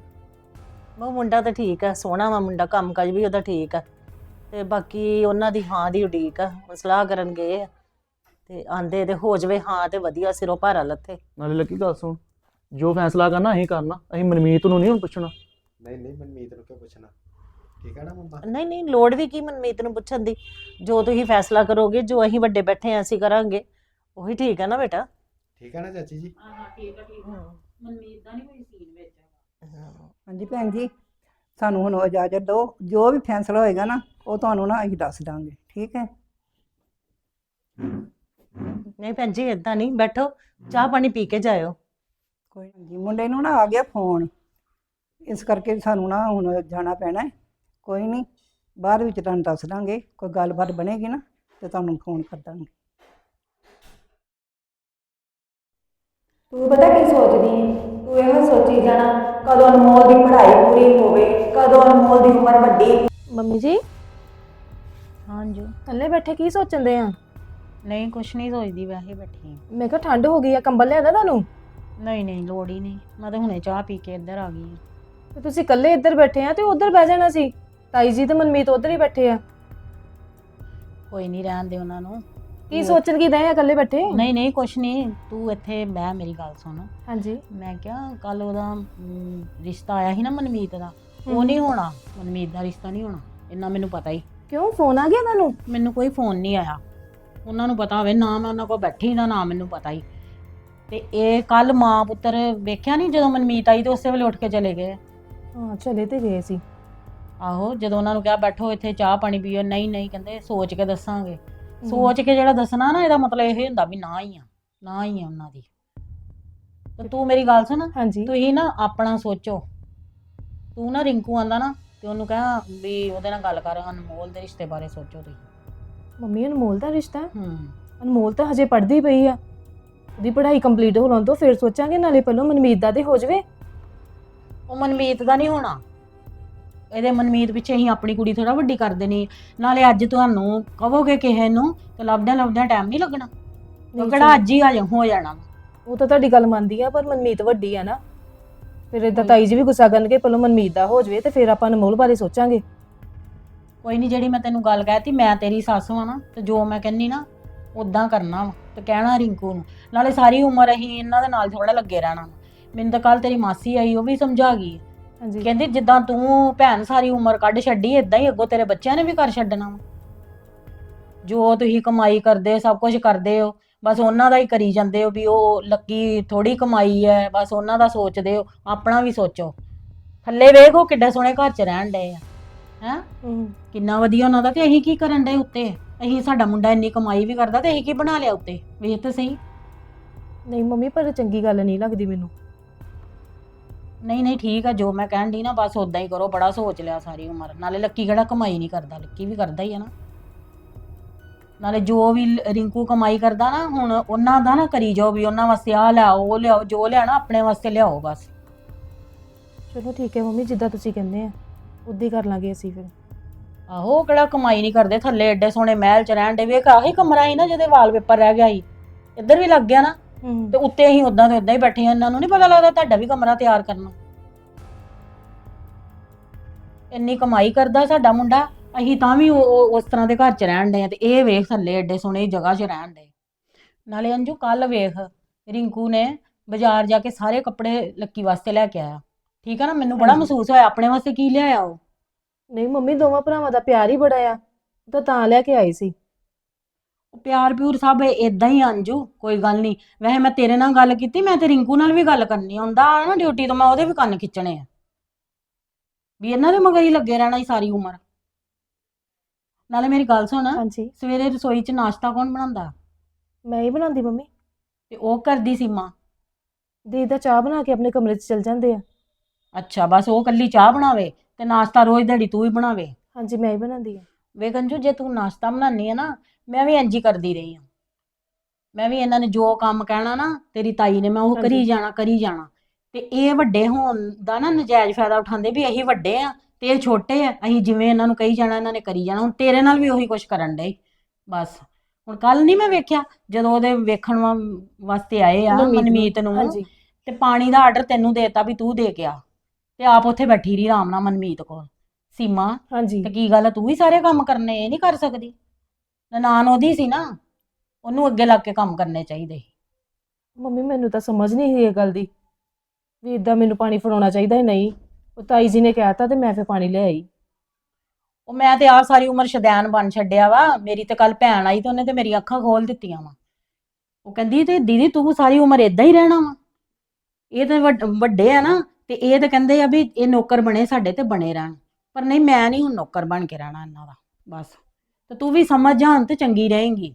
ਉਹ ਮੁੰਡਾ ਤਾਂ ਠੀਕ ਆ ਸੋਹਣਾ ਵਾ ਮੁੰਡਾ ਕੰਮਕਾਜ ਵੀ ਉਹਦਾ ਠੀਕ ਆ। ਤੇ ਬਾਕੀ ਉਹਨਾਂ ਦੀ ਹਾਂ ਦੀ ਉਡੀਕ ਆ ਉਹ ਸਲਾਹ ਕਰਨ ਗਏ ਆ। ਤੇ ਆਂਦੇ ਤੇ ਹੋ ਜਵੇ ਹਾਂ ਤੇ ਵਧੀਆ ਸਿਰੋਂ ਭਾਰਾ ਲੱਥੇ। ਨਾਲੇ ਲੱਗੀ ਗੱਲ ਸੁਣ ਜੋ ਫੈਸਲਾ ਕਰਨਾ ਅਸੀਂ ਕਰਨਾ। ਅਸੀਂ ਮਨਮੀਤ ਨੂੰ ਨਹੀਂ ਹੁਣ ਪੁੱਛਣਾ। ਨਹੀਂ ਨਹੀਂ ਮਨਮੀਤ ਨੂੰ ਕਿਉਂ ਪੁੱਛਣਾ? ਠੀਕ ਹੈ ਨਾ ਮੰਮਾ ਨਹੀਂ ਨਹੀਂ ਲੋੜ ਵੀ ਕੀ ਮਨਮੀਤ ਨੂੰ ਪੁੱਛਣ ਦੀ? ਜੋ ਤੁਸੀਂ ਫੈਸਲਾ ਕਰੋਗੇ ਜੋ ਅਸੀਂ ਵੱਡੇ ਬੈਠੇ ਆ ਅਸੀਂ ਕਰਾਂਗੇ। ਉਹੀ ਠੀਕ ਹੈ ਨਾ ਬੇਟਾ? ਠੀਕ ਹੈ ਨਾ ਚਾਚੀ ਜੀ? ਹਾਂ ਹਾਂ ਠੀਕ ਆ ਠੀਕ ਆ। ਮਨਮੀਤ ਦਾ ਨਹੀਂ ਕੋਈ ਸੀਨ ਵਿੱਚ ਹੈਗਾ। ਹਾਂਜੀ ਭੈਣ ਜੀ ਸਾਨੂੰ ਹੁਣ ਇਜਾਜ਼ਤ ਦਿਓ ਜੋ ਵੀ ਫੈਸਲਾ ਹੋਏਗਾ ਨਾ ਉਹ ਤੁਹਾਨੂੰ ਨਾ ਅਸੀਂ ਦੱਸ ਦਾਂਗੇ ਠੀਕ ਹੈ? ਨਹੀਂ ਭੈਣ ਜੀ ਇਦਾਂ ਨਹੀਂ ਬੈਠੋ ਚਾਹ ਪਾਣੀ ਪੀ ਕੇ ਜਾਇਓ। ਕੋਈ ਨਹੀਂ ਜੀ ਮੁੰਡੇ ਨੂੰ ਨਾ ਆ ਗਿਆ ਫੋਨ। ਇਸ ਕਰਕੇ ਸਾਨੂੰ ਨਾ ਹੁਣ ਜਾਣਾ ਪੈਣਾ ਹੈ। ਕੋਈ ਨਹੀਂ ਬਾਅਦ ਵਿੱਚ ਤੁਹਾਨੂੰ ਦੱਸ ਦਾਂਗੇ ਕੋਈ ਗੱਲਬਾਤ ਬਣੇਗੀ ਨਾ ਤੇ ਤੁਹਾਨੂੰ ਫੋਨ ਕਰ ਦਾਂਗੇ। ਤੂੰ ਪਤਾ ਕੀ ਸੋਚਦੀ ਹੈ ਤੂੰ ਇਹ ਸੋਚੀ ਜਾਣਾ ਕਦੋਂ ਅਨਮੋਲ ਦੀ ਪੜ੍ਹਾਈ ਪੂਰੀ ਹੋਵੇ ਕਦੋਂ ਅਨਮੋਲ ਦੀ ਉਮਰ ਵੱਡੀ ਮੰਮੀ ਜੀ? ਹਾਂਜੀ। ਥੱਲੇ ਬੈਠੇ ਕੀ ਸੋਚਣਦੇ ਆ? ਨਹੀਂ ਕੁਛ ਨਹੀਂ ਸੋਚਦੀ ਵੈਸੇ ਬੈਠੀ ਹਾਂ। ਮੈਂ ਕਿਹਾ ਠੰਡ ਹੋ ਗਈ ਆ ਕੰਬਲ ਲਿਆਦਾ ਤੁਹਾਨੂੰ? ਨਹੀਂ ਨਹੀਂ ਲੋੜ ਹੀ ਨਹੀਂ। ਮੈਂ ਤਾਂ ਹੁਣੇ ਚਾਹ ਪੀ ਕੇ ਇੱਧਰ ਆ ਗਈ ਹਾਂ ਤੇ ਤੁਸੀਂ ਇਕੱਲੇ ਇੱਧਰ ਬੈਠੇ ਆ ਤੇ ਉੱਧਰ ਬਹਿ ਜਾਣਾ ਸੀ? ਤਾਈ ਜੀ ਤੇ ਮਨਮੀਤ ਉੱਧਰ ਹੀ ਬੈਠੇ ਆ। ਕੋਈ ਨਹੀਂ ਰਹਿਣ ਦੇ ਉਹਨਾਂ ਨੂੰ। ਕੀ ਸੋਚਣ ਕੀ ਦਏ ਆ ਇਕੱਲੇ ਬੈਠੇ? ਨਹੀਂ ਨਹੀਂ ਕੁਛ ਨਹੀਂ ਤੂੰ ਇੱਥੇ ਬਹਿ ਮੇਰੀ ਗੱਲ ਸੁਣ। ਹਾਂਜੀ। ਮੈਂ ਕਿਹਾ ਕੱਲ ਉਹਦਾ ਅਮ, ਰਿਸ਼ਤਾ ਆਇਆ ਸੀ ਨਾ ਮਨਮੀਤ ਦਾ। ਉਹ ਨਹੀਂ ਹੋਣਾ। ਮਨਮੀਤ ਦਾ ਰਿਸ਼ਤਾ ਨਹੀਂ ਹੋਣਾ। ਇੰਨਾ ਮੈਨੂੰ ਪਤਾ ਹੀ। ਕਿਉਂ? ਫੋਨ ਆ ਗਿਆ ਤੁਹਾਨੂੰ ਮੈਨੂੰ ਕੋਈ ਫੋਨ ਨਹੀਂ ਆਇਆ। ਉਹਨਾਂ ਨੂੰ ਪਤਾ ਹੋਵੇ ਨਾ ਮੈਂ ਉਹਨਾਂ ਕੋਲ ਬੈਠੀ ਨਾ ਨਾ ਮੈਨੂੰ ਪਤਾ ਹੀ। ਤੇ ਇਹ ਕੱਲ ਮਾਂ ਪੁੱਤਰ ਵੇਖਿਆ ਨਹੀਂ ਜਦੋਂ ਮਨਮੀਤ ਆਈ ਤੇ ਉਸੇ ਵੇਲੇ ਉੱਠ ਕੇ ਚਲੇ ਗਏ? ਹਾਂ ਚਲੇ ਤੇ ਗਏ ਸੀ। ਆਹੋ ਜਦੋਂ ਉਹਨਾਂ ਨੂੰ ਕਿਹਾ ਬੈਠੋ ਇੱਥੇ ਚਾਹ ਪਾਣੀ ਪੀਓ। ਨਹੀਂ ਨਹੀਂ ਕਹਿੰਦੇ ਸੋਚ ਕੇ ਦੱਸਾਂਗੇ। ਸੋਚ ਕੇ ਜਿਹੜਾ ਦੱਸਣਾ ਨਾ ਇਹਦਾ ਮਤਲਬ ਇਹ ਹੁੰਦਾ ਵੀ ਨਾ ਹੀ ਆ ਨਾ ਹੀ ਆ ਉਹਨਾਂ ਦੀ। ਤੇ ਤੂੰ ਮੇਰੀ ਗੱਲ ਸੁਣ ਹਾਂਜੀ। ਤੁਸੀਂ ਨਾ ਆਪਣਾ ਸੋਚੋ। ਤੂੰ ਨਾ ਰਿੰਕੂ ਆਂਦਾ ਨਾ ਤੇ ਉਹਨੂੰ ਕਹਿ ਵੀ ਉਹਦੇ ਨਾਲ ਗੱਲ ਕਰ ਅਨਮੋਲ ਦੇ ਰਿਸ਼ਤੇ ਬਾਰੇ ਸੋਚੋ ਤੁਸੀਂ। ਮੰਮੀ ਅਨਮੋਲ ਦਾ ਰਿਸ਼ਤਾ? ਹੈ? ਹੂੰ ਅਨਮੋਲ ਤਾਂ ਹਜੇ ਪੜ੍ਹਦੀ ਪਈ ਆ। ਉਹਦੀ ਪੜ੍ਹਾਈ ਕੰਪਲੀਟ ਹੋ ਲਾਉਣ ਤੋਂ ਫਿਰ ਸੋਚਾਂਗੇ ਨਾਲੇ ਪਹਿਲਾਂ ਮਨਮੀਤ ਦਾ ਤੇ ਹੋ ਜਵੇ। ਉਹ ਮਨਮੀਤ ਦਾ ਨਹੀਂ ਹੋਣਾ। ਇਹਦੇ ਮਨਮੀਤ ਪਿੱਛੇ ਅਸੀਂ ਆਪਣੀ ਕੁੜੀ ਥੋੜਾ ਵੱਡੀ ਕਰ ਦੇਣੀ ਨਾਲੇ ਅੱਜ ਤੁਹਾਨੂੰ ਕਹੋਗੇ ਕਿਸੇ ਨੂੰ ਤੇ ਲੱਭਦਿਆਂ ਲੱਭਦਿਆਂ ਟਾਈਮ ਨਹੀਂ ਲੱਗਣਾ। ਉਹ ਕਿਹੜਾ ਅੱਜ ਹੀ ਆ ਜਾ ਹੋ ਜਾਣਾ। ਉਹ ਤਾਂ ਤੁਹਾਡੀ ਗੱਲ ਮੰਨਦੀ ਆ ਪਰ ਮਨਮੀਤ ਵੱਡੀ ਆ ਨਾ। ਫਿਰ ਇਦਾਂ ਤਾਈ ਜੀ ਵੀ ਗੁੱਸਾ ਕਰਨਗੇ ਪਹਿਲਾਂ ਮਨਮੀਤ ਦਾ ਹੋ ਜਵੇ ਤੇ ਫਿਰ ਆਪਾਂ ਅਨਮੋਲ ਬਾਰੇ ਸੋਚਾਂਗੇ। ਕੋਈ ਨਹੀਂ ਜਿਹੜੀ ਮੈਂ ਤੈਨੂੰ ਗੱਲ ਕਹਿਤੀ ਮੈਂ ਤੇਰੀ ਸੱਸ ਵਾਂ ਨਾ ਤੇ ਜੋ ਮੈਂ ਕਹਿੰਨੀ ਨਾ ਉਦਾਂ ਕਰਨਾ ਵਾ ਤੇ ਕਹਿਣਾ ਰਿੰਕੂ ਨੂੰ। ਨਾਲੇ ਸਾਰੀ ਉਮਰ ਅਸੀਂ ਇਹਨਾਂ ਦੇ ਨਾਲ ਥੋੜਾ ਲੱਗੇ ਰਹਿਣਾ। ਮੈਨੂੰ ਤਾਂ ਕੱਲ ਤੇਰੀ ਮਾਸੀ ਆਈ ਉਹ ਵੀ ਸਮਝਾ ਗਈ। ਹਾਂਜੀ। ਕਹਿੰਦੀ ਜਿੱਦਾਂ ਤੂੰ ਭੈਣ ਸਾਰੀ ਉਮਰ ਕੱਢ ਛੱਡੀ ਇਦਾਂ ਹੀ ਅੱਗੋਂ ਤੇਰੇ ਬੱਚਿਆਂ ਨੇ ਵੀ ਕਰ ਛੱਡਣਾ ਵਾ। ਜੋ ਤੁਸੀਂ ਕਮਾਈ ਕਰਦੇ ਸਭ ਕੁਝ ਕਰਦੇ ਹੋ ਬਸ ਉਹਨਾਂ ਦਾ ਹੀ ਕਰੀ ਜਾਂਦੇ ਹੋ ਵੀ ਉਹ ਲੱਕੀ ਥੋੜੀ ਕਮਾਈ ਹੈ ਬਸ ਉਹਨਾਂ ਦਾ ਸੋਚਦੇ ਹੋ ਆਪਣਾ ਵੀ ਸੋਚੋ। ਥੱਲੇ ਵੇਖੋ ਕਿੱਡੇ ਸੋਹਣੇ ਘਰ 'ਚ ਰਹਿਣ ਡਏ ਆ। ਹੈ? ਹੂੰ। ਕਿੰਨਾ ਵਧੀਆ ਉਹਨਾਂ ਦਾ ਤੇ ਅਸੀਂ ਕੀ ਕਰਨ ਡਏ ਉੱਤੇ? ਅਸੀਂ ਸਾਡਾ ਮੁੰਡਾ ਇੰਨੀ ਕਮਾਈ ਵੀ ਕਰਦਾ ਤੇ ਅਸੀਂ ਕੀ ਬਣਾ ਲਿਆ ਉੱਤੇ? ਵੇਖ ਤੇ ਸਹੀ। ਨਹੀਂ ਮੰਮੀ ਪਰ ਚੰਗੀ ਗੱਲ ਨਹੀਂ ਲੱਗਦੀ ਮੈਨੂੰ। ਨਹੀਂ ਨਹੀਂ ਠੀਕ ਆ ਜੋ ਮੈਂ ਕਹਿਣ ਦੀ ਨਾ ਬਸ ਉਦਾਂ ਹੀ ਕਰੋ ਬੜਾ ਸੋਚ ਲਿਆ ਸਾਰੀ ਉਮਰ। ਨਾਲੇ ਲੱਕੀ ਕਿਹੜਾ ਕਮਾਈ ਨਹੀਂ ਕਰਦਾ ਲੱਕੀ ਵੀ ਕਰਦਾ ਹੀ ਆ ਨਾ। ਨਾਲੇ ਜੋ ਵੀ ਲ- ਰਿੰਕੂ ਕਮਾਈ ਕਰਦਾ ਨਾ ਹੁਣ ਉਹਨਾਂ ਦਾ ਨਾ ਕਰੀ ਜਾਓ ਵੀ ਉਹਨਾਂ ਵਾਸਤੇ ਆ ਲਿਆਓ ਉਹ ਲਿਆਓ ਜੋ ਲਿਆਣਾ ਆਪਣੇ ਵਾਸਤੇ ਲਿਆਓ ਬਸ। ਚਲੋ ਠੀਕ ਹੈ ਮੰਮੀ ਜਿੱਦਾਂ ਤੁਸੀਂ ਕਹਿੰਦੇ ਆ ਉਦਾਂ ਹੀ ਕਰ ਲਾਂਗੇ ਅਸੀਂ ਫਿਰ। ਆਹੋ ਉਹ ਕਿਹੜਾ ਕਮਾਈ ਨਹੀਂ ਕਰਦੇ ਥੱਲੇ ਐਡੇ ਸੋਹਣੇ ਮਹਿਲ ਚ ਰਹਿਣ ਦੇ ਵੇਖ ਆਹੀ ਕਮਰਾ ਹੀ ਨਾ ਜਿਹਦੇ ਵਾਲਪੇਪਰ ਰਹਿ ਗਿਆ ਸੀ। ਇੱਧਰ ਵੀ ਲੱਗ ਗਿਆ ਨਾ। ਹੂੰ ਤੇ ਉੱਤੇ ਅਸੀਂ ਉਦਾਂ ਦੇ ਉਦਾਂ ਹੀ ਬੈਠੇ ਆ ਇਹਨਾਂ ਨੂੰ ਨਹੀਂ ਪਤਾ ਲੱਗਦਾ ਤੁਹਾਡਾ ਵੀ ਕਮਰਾ ਤਿਆਰ ਕਰਨਾ ਇੰਨੀ ਕਮਾਈ ਕਰਦਾ ਸਾਡਾ ਮੁੰਡਾ ਅਸੀਂ ਤਾਂ ਵੀ ਉਹ- ਉਹ- ਉਸ ਤਰ੍ਹਾਂ ਦੇ ਘਰ 'ਚ ਰਹਿਣ ਦੇ ਆ ਤੇ ਇਹ ਵੇਖ ਥੱਲੇ ਐਡੇ ਸੋਹਣੇ ਜਗ੍ਹਾ 'ਚ ਰਹਿਣ ਦੇ ਨਾਲੇ ਅੰਜੂ ਕੱਲ ਵੇਖ ਰਿੰਕੂ ਨੇ ਬਾਜ਼ਾਰ ਜਾ ਕੇ ਸਾਰੇ ਕੱਪੜੇ ਲੱਕੀ ਵਾਸਤੇ ਲੈ ਕੇ ਆਇਆ। ਠੀਕ ਆ ਨਾ? ਮੈਨੂੰ ਬੜਾ ਹਾਂਜੀ। ਮਹਿਸੂਸ ਹੋਇਆ ਆਪਣੇ ਵਾਸਤੇ ਕੀ ਲਿਆਇਆ ਉਹ? ਨਹੀਂ ਮੰਮੀ ਦੋਵਾਂ ਭਰਾਵਾਂ ਦਾ ਪਿਆਰ ਹੀ ਬੜਾ ਆ। ਉਹ ਤਾਂ ਤਾਂ ਲੈ ਕੇ ਆਈ ਸੀ। ਪਿਆਰ ਪਿਊਰ ਸਭ ਇਦਾਂ ਹੀ ਆ ਅੰਜੂ ਕੋਈ ਗੱਲ ਨਹੀਂ। ਵੈਸੇ ਮੈਂ ਤੇਰੇ ਨਾਲ ਗੱਲ ਕੀਤੀ ਮੈਂ ਤੇ ਰਿੰਕੂ ਨਾਲ ਵੀ ਗੱਲ ਕਰਨੀ ਹੁੰਦਾ ਆ ਨਾ ਡਿਊਟੀ ਤੋਂ ਮੈਂ ਉਹਦੇ ਵੀ ਕੰਨ ਖਿੱਚਣੇ ਆ। ਵੀ ਇਹਨਾਂ ਦੇ ਮਗਰ ਹੀ ਲੱਗੇ ਰਹਿਣਾ ਹੀ ਸਾਰੀ ਉਮਰ। ਨਾਲੇ ਮੇਰੀ ਗੱਲ ਸੁਣ ਹਾਂਜੀ। ਸਵੇਰੇ ਰਸੋਈ 'ਚ ਨਾਸ਼ਤਾ ਕੌਣ ਬਣਾਉਂਦਾ? ਮੈਂ ਹੀ ਬਣਾਉਂਦੀ ਮੰਮੀ। ਤੇ ਉਹ ਕਰਦੀ ਸੀਮਾ ਦੀਦੀ ਦਾ ਚਾਹ ਬਣਾ ਕੇ ਆਪਣੇ ਕਮਰੇ 'ਚ ਚਲ ਜਾਂਦੇ ਆ। ਅੱਛਾ ਬਸ ਉਹ ਕੱਲੀ ਚਾਹ ਬਣਾਵੇ ਤੇ ਨਾਸ਼ਤਾ ਰੋਜ਼ ਦਿਹਾੜੀ ਤੂੰ ਹੀ ਬਣਾਵੇ। ਹਾਂਜੀ ਮੈਂ ਹੀ ਬਣਾਉਂਦੀ ਆ। ਵੇਖ ਅੰਜੂ ਜੇ ਤੂੰ ਨਾਸ਼ਤਾ ਬਣਾਉਣੀ ਹੈ ਨਾ ਮੈਂ ਵੀ ਇੰਝ ਹੀ ਕਰਦੀ ਰਹੀ ਹਾਂ। ਮੈਂ ਵੀ ਇਹਨਾਂ ਨੇ ਜੋ ਕੰਮ ਕਹਿਣਾ ਨਾ ਤੇਰੀ ਤਾਈ ਨੇ ਮੈਂ ਉਹ ਕਰੀ। ਜਾਣਾ ਕਰੀ ਜਾਣਾ। ਤੇ ਇਹ ਵੱਡੇ ਹੋਣ ਦਾ ਨਾ ਨਜਾਇਜ਼ ਫਾਇਦਾ ਉਠਾਉਂਦੇ ਵੀ ਅਸੀਂ ਵੱਡੇ ਆ ਤੇ ਇਹ ਛੋਟੇ ਆ ਅਸੀਂ ਜਿਵੇਂ ਇਹਨਾਂ ਨੂੰ ਕਹੀ ਜਾਣਾ ਇਹਨਾਂ ਨੇ ਕਰੀ ਜਾਣਾ। ਹੁਣ ਤੇਰੇ ਨਾਲ ਵੀ ਉਹੀ ਕੁਝ ਕਰਨ ਡੇ ਬਸ। ਹੁਣ ਕੱਲ ਨਹੀਂ ਮੈਂ ਵੇਖਿਆ ਜਦੋਂ ਉਹਦੇ ਵੇਖਣ ਵਾ- ਵਾਸਤੇ ਆਏ ਆ ਮਨਮੀਤ ਨੂੰ। ਮਨਮੀਤ ਨੂੰ। ਹਾਂਜੀ। ਤੇ ਪਾਣੀ ਦਾ ਆਰਡਰ ਤੈਨੂੰ ਦੇਤਾ ਵੀ ਤੂੰ ਦੇ ਕੇ ਆ। ਤੇ ਆਪ ਉੱਥੇ ਬੈਠੀ ਰਹੀ ਆਰਾਮ ਨਾਲ ਮਨਮੀਤ ਕੋਲ। ਸੀਮਾ ਹਾਂਜੀ। ਤੇ ਕੀ ਗੱਲ ਆ, ਤੂੰ ਵੀ ਸਾਰੇ ਕੰਮ ਕਰਨੇ ਇਹ ਨਹੀਂ ਕਰ ਸਕਦੀ? ਨਨਾਣ ਉਹਦੀ ਸੀ ਨਾ ਉਹਨੂੰ ਅੱਗੇ ਲੱਗ ਕੇ ਕੰਮ ਕਰਨੇ ਚਾਹੀਦੇ ਮੰਮੀ ਮੈਨੂੰ ਤਾਂ ਸਮਝ ਨਹੀਂ ਸੀ ਇਹ ਗੱਲ ਦੀ ਵੀ ਇਦਾਂ ਮੈਨੂੰ ਪਾਣੀ ਫੜਾਉਣਾ ਚਾਹੀਦਾ ਹੈ ਨਹੀਂ। ਉਹ ਤਾਈ ਜੀ ਨੇ ਕਹਿਤਾ ਤੇ ਮੈਂ ਫਿਰ ਪਾਣੀ ਲੈ ਆਈ। ਉਹ ਮੈਂ ਤੇ ਆ ਸਾਰੀ ਉਮਰ ਸ਼ਦੈਨ ਬਣ ਛੱਡਿਆ ਵਾ ਮੇਰੀ ਤੇ ਕੱਲ ਭੈਣ ਆਈ ਤੇ ਉਹਨੇ ਤੇ ਮੇਰੀ ਅੱਖਾਂ ਖੋਲ ਦਿੱਤੀਆਂ ਵਾ। ਉਹ ਕਹਿੰਦੀ ਤੇ ਦੀਦੀ ਤੂੰ ਸਾਰੀ ਉਮਰ ਇਦਾਂ ਹੀ ਰਹਿਣਾ ਵਾ। ਇਹ ਤੇ ਵੱਡ- ਵੱਡੇ ਆ ਨਾ ਤੇ ਇਹ ਤਾਂ ਕਹਿੰਦੇ ਆ ਵੀ ਇਹ ਨੌਕਰ ਬਣੇ ਸਾਡੇ ਤੇ ਬਣੇ ਰਹਿਣ। ਪਰ ਨਹੀਂ ਮੈਂ ਨਹੀਂ ਹੁਣ ਨੌਕਰ ਬਣ ਕੇ ਰਹਿਣਾ ਇਹਨਾਂ ਦਾ ਬਸ। ਤੇ ਤੂੰ ਵੀ ਸਮਝ ਜਾ ਹੁਣ ਤੇ ਚੰਗੀ ਰਹੇਂਗੀ।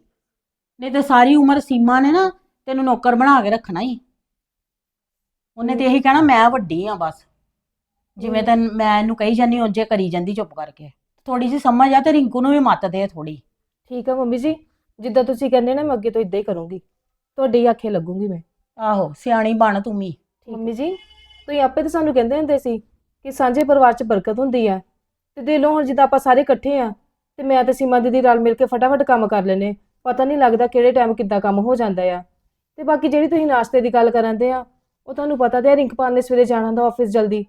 ਨਹੀਂ ਤੇ ਸਾਰੀ ਉਮਰ ਸੀਮਾ ਨੇ ਨਾ ਤੈਨੂੰ ਨੌਕਰ ਬਣਾ ਕੇ ਰੱਖਣਾ ਹੀ ਉਹਨੇ ਤੇ ਇਹੀ ਕਹਿਣਾ ਮੈਂ ਵੱਡੀ ਆ ਬਸ। ਜਿਵੇਂ ਤੈਨੂੰ ਮੈਂ ਇਹਨੂੰ ਕਹੀ ਜਾਂਦੀ ਉਂਝੇ ਕਰੀ ਜਾਂਦੀ ਚੁੱਪ ਕਰਕੇ। ਥੋੜੀ ਜਿਹੀ ਸਮਝ ਆ ਤੇ ਰਿੰਕੂ ਨੂੰ ਵੀ ਮੱਤ ਦੇ ਥੋੜੀ ਠੀਕ ਆ ਮੰਮੀ ਜੀ ਜਿੱਦਾਂ ਤੁਸੀਂ ਕਹਿੰਦੇ ਨਾ ਮੈਂ ਅੱਗੇ ਤੋਂ ਇਦਾਂ ਹੀ ਕਰੂੰਗੀ। ਤੁਹਾਡੇ ਹੀ ਆਖੇ ਲੱਗੂੰਗੀ ਮੈਂ। ਆਹੋ ਸਿਆਣੀ ਬਣ ਤੂੰ ਵੀ। ਮੰਮੀ ਜੀ ਤੁਸੀਂ ਆਪੇ ਤਾਂ ਸਾਨੂੰ ਕਹਿੰਦੇ ਹੁੰਦੇ ਸੀ ਕਿ ਸਾਂਝੇ ਪਰਿਵਾਰ 'ਚ ਬਰਕਤ ਹੁੰਦੀ ਆ। ਤੇ ਦੇ ਲੋ ਹੁਣ ਜਿੱਦਾਂ ਆਪਾਂ ਸਾਰੇ ਇਕੱਠੇ ਆ ਤੇ ਮੈਂ ਤੇ ਸੀਮਾ ਦੀਦੀ ਰਲ ਮਿਲ ਕੇ ਫਟਾਫਟ ਕੰਮ ਕਰ ਲੈਨੇ ਪਤਾ ਨਹੀਂ ਲੱਗਦਾ ਕਿਹੜੇ ਟਾਈਮ ਕਿੱਦਾਂ ਕੰਮ ਹੋ ਜਾਂਦਾ ਆ। ਤੇ ਬਾਕੀ ਜਿਹੜੀ ਤੁਸੀਂ ਨਾਸ਼ਤੇ ਦੀ ਗੱਲ ਕਰਦੇ ਆ, ਉਹ ਤੁਹਾਨੂੰ ਪਤਾ ਤੇ ਆ ਰਿੰਕਪਾਲ ਨੇ ਸਵੇਰੇ ਜਾਣਾ ਹੁੰਦਾ ਆਫਿਸ ਜਲਦੀ।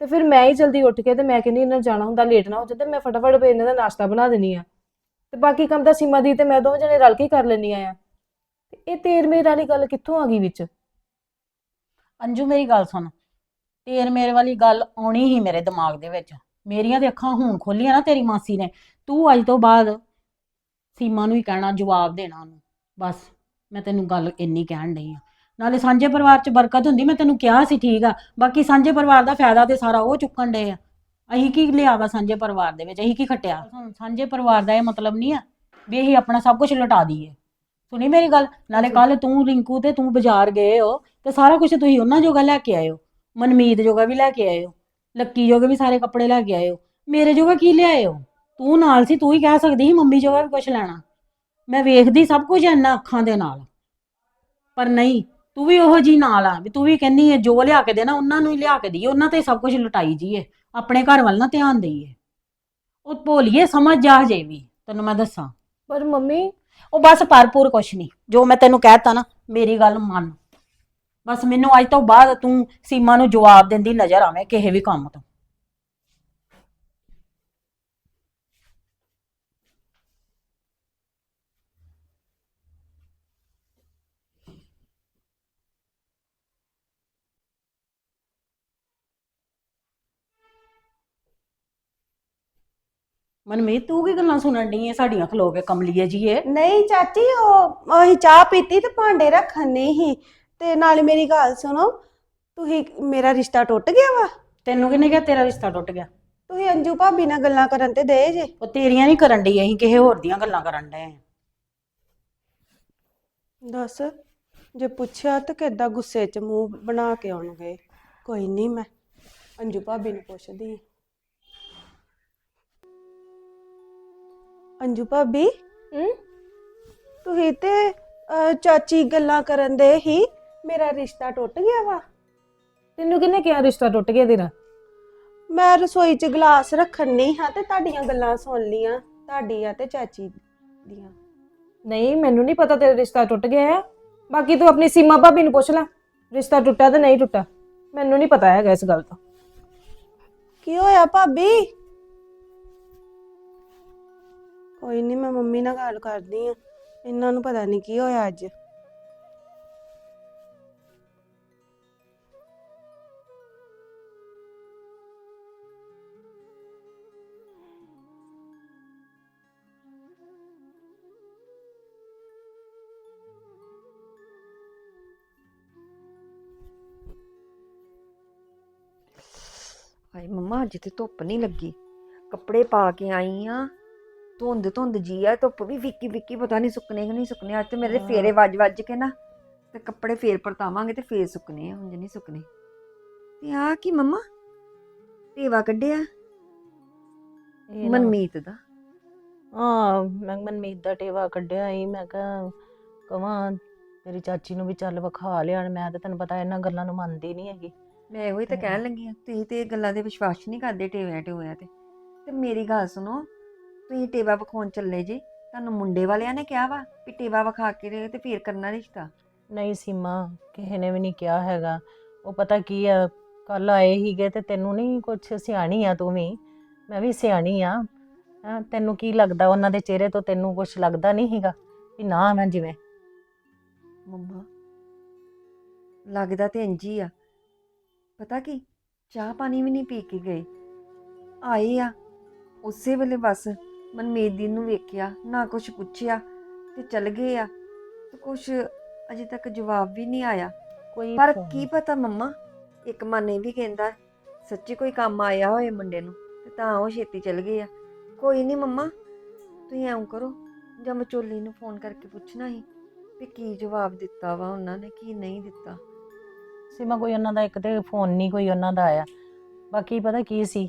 ਤੇ ਫਿਰ ਮੈਂ ਹੀ ਜਲਦੀ ਉੱਠ ਕੇ ਤੇ ਮੈਂ ਕਹਿੰਦੀ ਇਹਨਾਂ ਜਾਣਾ ਹੁੰਦਾ ਲੇਟ ਨਾ ਹੋ ਜਾਂਦੇ ਮੈਂ ਫਟਾਫਟ ਫਿਰ ਇਹਨਾਂ ਦਾ ਨਾਸ਼ਤਾ ਬਣਾ ਦੇਣੀ ਆ ਤੇ ਬਾਕੀ ਕੰਮ ਤਾਂ ਸੀਮਾ ਦੀ ਤੇ ਮੈਂ ਦੋਵੇਂ ਜਣੇ ਰਲ ਕੇ ਕਰ ਲੈਣੀ ਆ। ਤੇ ਇਹ ਤੇਰ ਮੇਰ ਵਾਲੀ ਗੱਲ ਕਿੱਥੋਂ ਆ ਗਈ ਵਿੱਚ? ਅੰਜੂ ਮੇਰੀ ਗੱਲ ਸੁਣ। ਤੇਰ ਮੇਰੇ ਵਾਲੀ ਗੱਲ ਆਉਣੀ ਹੀ ਮੇਰੇ ਦਿਮਾਗ ਦੇ ਵਿੱਚ। ਮੇਰੀਆਂ ਤੇ ਅੱਖਾਂ ਹੁਣ ਖੋਲੀਆਂ ਨਾ ਤੇਰੀ ਮਾਸੀ ਨੇ ਤੂੰ ਅੱਜ ਤੋਂ ਬਾਅਦ ਸੀਮਾ ਨੂੰ ਹੀ ਕਹਿਣਾ ਜਵਾਬ ਦੇਣਾ ਉਹਨੂੰ ਬਸ ਮੈਂ ਤੈਨੂੰ ਗੱਲ ਇੰਨੀ ਕਹਿਣ ਡਈ ਆ ਨਾਲੇ ਸਾਂਝੇ ਪਰਿਵਾਰ 'ਚ ਬਰਕਤ ਹੁੰਦੀ ਮੈਂ ਤੈਨੂੰ ਕਿਹਾ ਸੀ ਠੀਕ ਆ ਬਾਕੀ ਸਾਂਝੇ ਪਰਿਵਾਰ ਦਾ ਫਾਇਦਾ ਤੇ ਸਾਰਾ ਉਹ ਚੁੱਕਣ ਡਏ ਆ। ਅਸੀਂ ਕੀ ਲਿਆ ਵਾ ਸਾਂਝੇ ਪਰਿਵਾਰ ਦੇ ਵਿੱਚ ਅਸੀਂ ਕੀ ਖੱਟਿਆ? ਸਾਂਝੇ ਪਰਿਵਾਰ ਦਾ ਇਹ ਮਤਲਬ ਨਹੀਂ ਆ ਵੀ ਅਸੀਂ ਆਪਣਾ ਸਭ ਕੁਝ ਲੁਟਾ ਦਈਏ। ਸੁਣੀ ਮੇਰੀ ਗੱਲ? ਨਾਲੇ ਕੱਲ ਤੂੰ ਰਿੰਕੂ ਤੇ ਤੂੰ ਬਾਜ਼ਾਰ ਗਏ ਹੋ ਤੇ ਸਾਰਾ ਕੁਝ ਤੁਸੀਂ ਉਹਨਾਂ ਜੋਗਾ ਲੈ ਕੇ ਹੋ ਮਨਮੀਤ ਜੋਗਾ ਵੀ ਲੈ ਕੇ ਹੋ। ਲੱਕੀ ਜੋਗਾ ਵੀ ਸਾਰੇ ਕੱਪੜੇ ਲੈ ਕੇ ਆਏ ਹੋ ਮੇਰੇ ਜੋਗਾ ਕੀ ਲਿਆਏ ਹੋ ਤੂੰ ਨਾਲ ਸੀ ਤੂੰ ਹੀ ਕਹਿ ਸਕਦੀ ਸੀ ਮੰਮੀ ਜੋਗਾ ਵੀ ਕੁਝ ਲੈਣਾ। ਮੈਂ ਵੇਖਦੀ ਸਭ ਕੁਝ ਇੰਨਾ ਅੱਖਾਂ ਦੇ ਨਾਲ। ਪਰ ਨਹੀਂ ਤੂੰ ਵੀ ਉਹੋ ਜੀ ਨਾਲ ਆ ਵੀ ਤੂੰ ਵੀ ਕਹਿੰਨੀ ਹੈ ਜੋ ਲਿਆ ਕੇ ਦੇਣਾ ਉਹਨਾਂ ਨੂੰ ਹੀ ਲਿਆ ਕੇ ਦਈਏ ਉਹਨਾਂ ਤੇ ਸਭ ਕੁਝ ਲੁਟਾਈ ਜੀਏ ਆਪਣੇ ਘਰ ਵੱਲ ਨਾ ਧਿਆਨ ਦਈਏ। ਉਹ ਭੋਲੀਏ ਸਮਝ ਜਾ ਜੇ ਵੀ ਤੈਨੂੰ ਮੈਂ ਦੱਸਾਂ। ਪਰ ਮੰਮੀ ਉਹ ਬਸ ਭਰਪੂਰ ਕੁਛ ਨਹੀਂ ਜੋ ਮੈਂ ਤੈਨੂੰ ਕਹਿਤਾ ਨਾ ਮੇਰੀ ਗੱਲ ਮੰਨ। ਬਸ ਮੈਨੂੰ ਅੱਜ ਤੋਂ ਬਾਅਦ ਤੂੰ ਸੀਮਾ ਨੂੰ ਜਵਾਬ ਦਿੰਦੀ ਨਜ਼ਰ ਆਵੇਂ ਕਿਸੇ ਵੀ ਕੰਮ ਤੋਂ। ਮਨਮੀਤ, ਤੂੰ ਕੀ ਗੱਲਾਂ ਸੁਣਨ ਡਈ ਹੈ ਸਾਡੀਆਂ ਖਲੋ ਕੇ ਕਮਲੀਏ ਜੀਏ। ਨਹੀਂ ਚਾਚੀ, ਉਹ ਅਸੀਂ ਚਾਹ ਪੀਤੀ ਤੇ ਭਾਂਡੇ ਰੱਖਣ ਨਹੀਂ ਸੀ। ਤੇ ਨਾਲੇ ਮੇਰੀ ਗੱਲ ਸੁਣੋ ਤੁਸੀਂ ਮੇਰਾ ਰਿਸ਼ਤਾ ਟੁੱਟ ਗਿਆ ਵਾ? ਤੈਨੂੰ ਕਿਹਨੇ ਕਿਹਾ ਤੇਰਾ ਰਿਸ਼ਤਾ ਟੁੱਟ ਗਿਆ? ਤੁਸੀਂ ਅੰਜੂ ਭਾਬੀ ਨਾਲ ਗੱਲਾਂ ਕਰਨ ਤੇ ਦੇ ਜੇ। ਉਹ ਤੇਰੀਆਂ ਨਹੀਂ ਕਰਨ ਡਈ ਅਸੀਂ ਕਿਸੇ ਹੋਰ ਦੀਆਂ ਗੱਲਾਂ ਕਰਨ ਡਏ ਆਂ। ਦੱਸ ਜੇ ਪੁੱਛਿਆ ਤਾਂ ਕਿੱਦਾਂ ਗੁੱਸੇ 'ਚ ਮੂੰਹ ਬਣਾ ਕੇ ਆਉਣਗੇ? ਕੋਈ ਨਹੀਂ ਮੈਂ ਅੰਜੂ ਭਾਬੀ ਨੂੰ ਪੁੱਛਦੀ। ਅੰਜੂ ਭਾਬੀ? ਹੂੰ? ਤੁਸੀਂ ਤੇ ਅਹ, ਚਾਚੀ ਗੱਲਾਂ ਕਰਨ ਦੇ ਹੀ ਮੇਰਾ ਰਿਸ਼ਤਾ ਟੁੱਟ ਗਿਆ ਵਾ। ਤੈਨੂੰ ਕਿਹਨੇ ਕਿਹਾ ਰਿਸ਼ਤਾ ਟੁੱਟ ਗਿਆ ਤੇਰਾ? ਮੈਂ ਰਸੋਈ 'ਚ ਗਲਾਸ ਰੱਖਣ ਨਹੀਂ ਹਾਂ ਤੇ ਤੁਹਾਡੀਆਂ ਗੱਲਾਂ ਸੁਣ ਲੀਆਂ ਤੁਹਾਡੀ ਆ ਤੇ ਚਾਚੀ ਦੀਆਂ। ਨਹੀਂ ਮੈਨੂੰ ਨਹੀਂ ਪਤਾ ਤੇਰਾ ਰਿਸ਼ਤਾ ਟੁੱਟ ਗਿਆ ਹੈ ਬਾਕੀ ਤੂੰ ਆਪਣੀ ਸੀਮਾ ਭਾਬੀ ਨੂੰ ਪੁੱਛ ਲੈ। ਰਿਸ਼ਤਾ ਟੁੱਟਾ ਤੇ ਨਹੀਂ ਟੁੱਟਾ। ਮੈਨੂੰ ਨਹੀਂ ਪਤਾ ਹੈਗਾ ਇਸ ਗੱਲ ਦਾ ਕੀ ਹੋਇਆ ਭਾਬੀ? ਕੋਈ ਨਹੀਂ ਮੈਂ ਮੰਮੀ ਨਾਲ ਗੱਲ ਕਰਦੀ ਆ ਇਹਨਾਂ ਨੂੰ ਪਤਾ ਨਹੀਂ ਕੀ ਹੋਇਆ ਅੱਜ। ਮੰਮਾ ਅੱਜ ਤੇ ਧੁੱਪ ਨਹੀਂ ਲੱਗੀ। ਕੱਪੜੇ ਪਾ ਕੇ ਆਈ ਆ। ਧੁੰਦ ਧੁੰਦ ਜੀ ਆ ਧੁੱਪ ਵੀ ਫਿੱਕੀ ਫਿੱਕੀ ਪਤਾ ਨਹੀਂ ਸੁੱਕਣੇ ਕਿ ਨਹੀਂ ਸੁੱਕਣੇ ਅੱਜ ਤੇ ਮੇਰੇ। ਫੇਰੇ ਵੱਜ ਵੱਜ ਕੇ ਨਾ ਤੇ ਕੱਪੜੇ ਫੇਰ ਪਰਤਾਵਾਂਗੇ ਤੇ ਫੇਰ ਸੁੱਕਣੇ ਆ ਉਂਝ ਨਹੀਂ ਸੁੱਕਣੇ। ਤੇ ਆ ਕੀ ਮੰਮਾ? ਟੇਵਾ ਕੱਢਿਆ? ਇਹ ਨਾ- ਮਨਮੀਤ ਦਾ? ਹਾਂ ਮੈਂ ਮਨਮੀਤ ਦਾ ਟੇਵਾ ਕੱਢਿਆ ਸੀ ਮੈਂ ਕਿਹਾ ਕਵਾਂ ਮੇਰੀ ਚਾਚੀ ਨੂੰ ਵੀ ਚੱਲ ਵਿਖਾ ਲਿਆਣ ਮੈਂ ਤਾਂ ਤੈਨੂੰ ਪਤਾ ਇਹਨਾਂ ਗੱਲਾਂ ਨੂੰ ਮੰਨਦੀ ਨਹੀਂ ਹੈਗੀ। ਮੈਂ ਉਹੀ ਤਾਂ ਹਾਂ। ਕਹਿਣ ਲੱਗੀ ਆ ਤੁਸੀਂ ਤੇ ਇਹ ਗੱਲਾਂ ਦੇ ਵਿਸ਼ਵਾਸ ਨਹੀਂ ਕਰਦੇ ਟੇਵਿਆਂ ਟੇਵਿਆਂ ਤੇ। ਤੇ ਮੇਰੀ ਗੱਲ ਸੁਣੋ ਤੁਸੀਂ ਟੇਵਾ ਵਿਖਾਉਣ ਚੱਲੇ ਜੀ ਤੁਹਾਨੂੰ ਮੁੰਡੇ ਵਾਲਿਆਂ ਨੇ ਕਿਹਾ ਵਾ ਵੀ ਟੇਵਾ ਵਿਖਾ ਕੇ ਦੇ ਤੇ ਫੇਰ ਕਰਨਾ ਰਿਸ਼ਤਾ? ਨਹੀਂ ਸੀਮਾ ਕਿਸੇ ਨੇ ਵੀ ਨਹੀਂ ਕਿਹਾ ਹੈਗਾ। ਉਹ ਪਤਾ ਕੀ ਆ ਕੱਲ ਆਏ ਹੀਗੇ ਤੇ ਤੈਨੂੰ ਨਹੀਂ ਕੁਛ ਸਿਆਣੀ ਆ ਤੂੰ ਵੀ। ਮੈਂ ਵੀ ਸਿਆਣੀ ਆ। ਹੈਂ, ਤੈਨੂੰ ਕੀ ਲੱਗਦਾ ਉਹਨਾਂ ਦੇ ਚਿਹਰੇ ਤੋਂ ਤੈਨੂੰ ਕੁਛ ਲੱਗਦਾ ਨਹੀਂ ਹੈਗਾ ਵੀ ਨਾ ਮੈਂ ਜਿਵੇਂ। ਮੰਮਾ ਲੱਗਦਾ ਤੇ ਇੰਜ ਹੀ ਆ। ਪਤਾ ਕੀ? ਚਾਹ ਪਾਣੀ ਵੀ ਨਹੀਂ ਪੀ ਕੇ ਗਏ। ਆਏ ਆ। ਉਸੇ ਵੇਲੇ ਬਸ ਮਨਮੀਤ ਦੀ ਨੂੰ ਵੇਖਿਆ ਨਾ ਕੁਝ ਪੁੱਛਿਆ ਤੇ ਚੱਲ ਗਏ ਆ। ਤੇ ਕੁਝ ਅਜੇ ਤੱਕ ਜਵਾਬ ਵੀ ਨਹੀਂ ਆਇਆ। ਕੋਈ ਪਰ ਕੀ ਪਤਾ ਮੰਮਾ ਇੱਕ ਮਨ ਇਹ ਵੀ ਕਹਿੰਦਾ ਸੱਚੀ ਕੋਈ ਕੰਮ ਆਇਆ ਹੋਏ ਮੁੰਡੇ ਨੂੰ ਤੇ ਤਾਂ ਉਹ ਛੇਤੀ ਚੱਲ ਗਏ ਆ। ਕੋਈ ਨਹੀਂ ਮੰਮਾ ਤੁਸੀਂ ਐਂ ਕਰੋ ਜਾਂ ਮਚੋਲੀ ਨੂੰ ਫੋਨ ਕਰਕੇ ਪੁੱਛਣਾ ਸੀ ਵੀ ਕੀ ਜਵਾਬ ਦਿੱਤਾ ਵਾ ਉਹਨਾਂ ਨੇ ਕੀ ਨਹੀਂ ਦਿੱਤਾ। ਸੀ ਸੀਮਾ ਕੋਈ ਉਹਨਾਂ ਦਾ ਇੱਕ ਤੇ ਫੋਨ ਨਹੀਂ ਕੋਈ ਉਹਨਾਂ ਦਾ ਆਇਆ। ਬਾਕੀ ਪਤਾ ਕੀ ਸੀ?